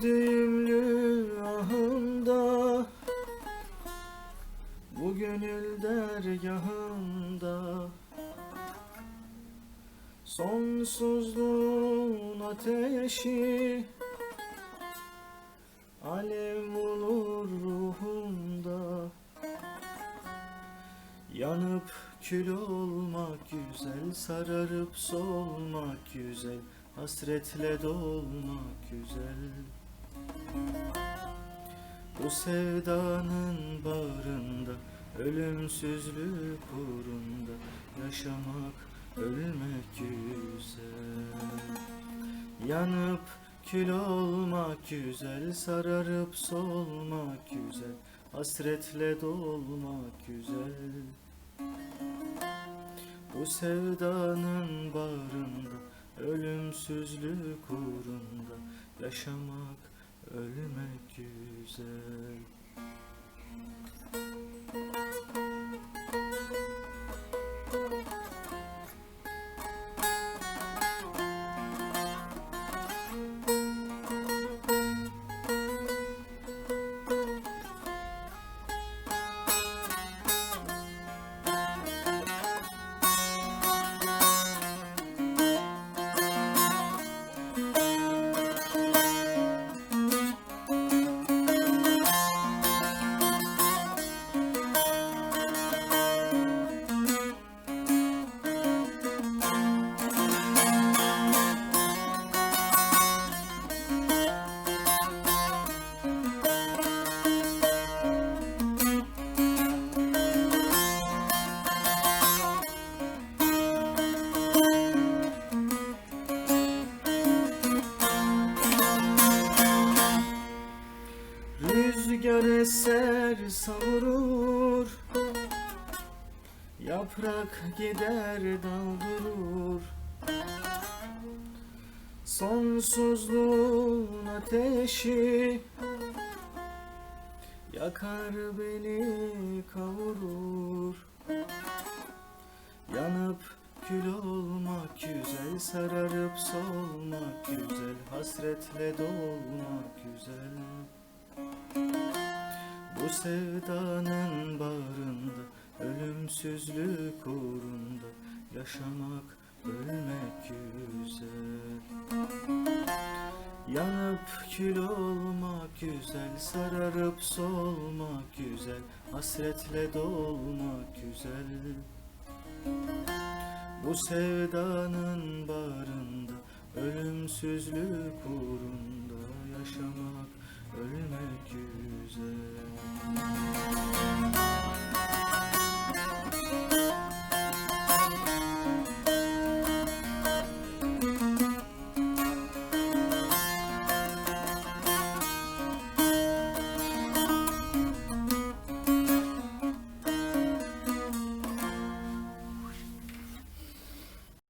düğümlü ahında Bu gönül dergahında Sonsuzluğun ateşi Alev olur ruhumda. Yanıp kül olmak güzel Sararıp solmak güzel Hasretle dolmak güzel Bu sevdanın bağrında Ölümsüzlük uğrunda Yaşamak, ölmek güzel. Yanıp kül olmak güzel Sararıp solmak güzel Hasretle dolmak güzel. Bu sevdanın bağrında Ölümsüzlük uğrunda Yaşamak, ölmek güzel eser savurur. Yaprak gider dal durur. Sonsuzluğun ateşi Yakar beni kavurur. Yanıp kül olmak güzel Sararıp solmak güzel Hasretle dolmak güzel sevdanın bağrında Ölümsüzlük uğrunda Yaşamak, ölmek güzel. Yanıp kül olmak güzel Sararıp solmak güzel Hasretle dolmak güzel. Bu sevdanın bağrında Ölümsüzlük uğrunda ölmek üzere.